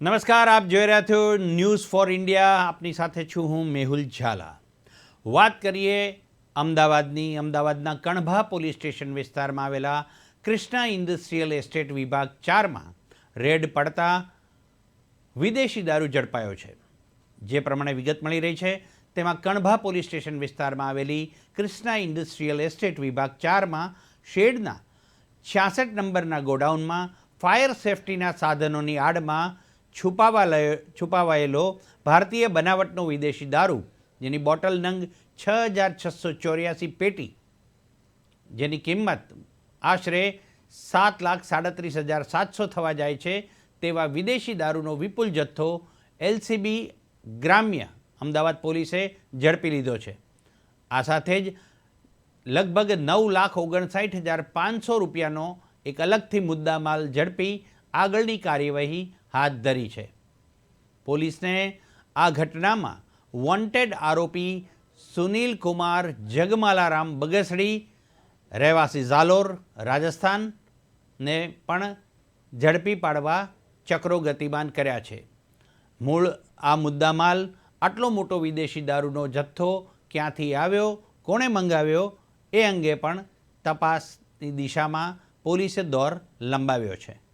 નમસ્કાર, આપ જોઈ રહ્યા છો ન્યૂઝ ફોર ઇન્ડિયા આપની સાથે છું હું મેહુલ ઝાલા. વાત કરીએ અમદાવાદની. અમદાવાદના કણભા પોલીસ સ્ટેશન વિસ્તારમાં આવેલા કૃષ્ણા ઇન્ડસ્ટ્રીયલ એસ્ટેટ વિભાગ ચારમાં રેડ પડતા વિદેશી દારૂ ઝડપાયો છે. જે પ્રમાણે વિગત મળી રહી છે, તેમાં કણભા પોલીસ સ્ટેશન વિસ્તારમાં આવેલી કૃષ્ણા ઇન્ડસ્ટ્રીયલ એસ્ટેટ વિભાગ ચારમાં શેડના છ્યાસઠ નંબરના ગોડાઉનમાં ફાયર સેફટીના સાધનોની આડમાં છુપાવા છુપાવાયેલો ભારતીય બનાવટનો વિદેશી દારૂ, જેની બોટલ નંગ છ હજાર છસો ચોર્યાસી પેટી, જેની કિંમત આશરે સાત લાખ સાડત્રીસ હજાર સાતસો થવા જાય છે, તેવા વિદેશી દારૂનો વિપુલ જથ્થો એલસીબી ગ્રામ્ય અમદાવાદ પોલીસે ઝડપી લીધો છે. આ સાથે જ લગભગ નવ લાખ ઓગણસાઠ હજાર પાંચસો રૂપિયાનો એક અલગથી મુદ્દામાલ ઝડપી આગળની કાર્યવાહી હાથ ધરી છે. પોલીસને આ ઘટનામાં વોન્ટેડ આરોપી સુનિલ કુમાર જગમાલારામ બગસડી, રહેવાસી ઝાલોર રાજસ્થાનને પણ ઝડપી પાડવા ચક્રો ગતિમાન કર્યા છે. મૂળ આ મુદ્દામાલ આટલો મોટો વિદેશી દારૂનો જથ્થો ક્યાંથી આવ્યો, કોણે મંગાવ્યો, એ અંગે પણ તપાસની દિશામાં પોલીસે દોર લંબાવ્યો છે.